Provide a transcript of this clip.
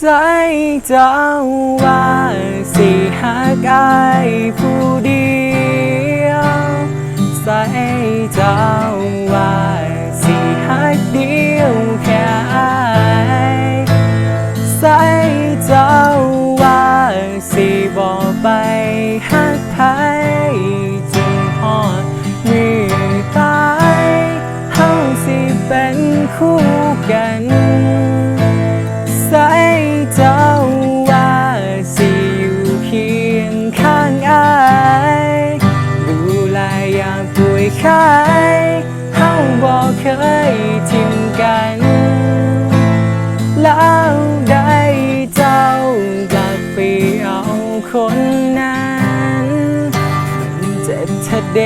ใส่เจ้าว่าสิหักอายผู้เดียวใส่เจ้าว่าสิหักเดียวแค่อายใส่เจ้าว่าสิบอกไปหักไผจนฮอดมือตายเฮาสิเป็นคู่กัน อย่ายไข้เฮาบอกเคยทิ้มกัน แล้วได้เจ้ากลับไปเอาคนนั้น มันเจ็บเธอเด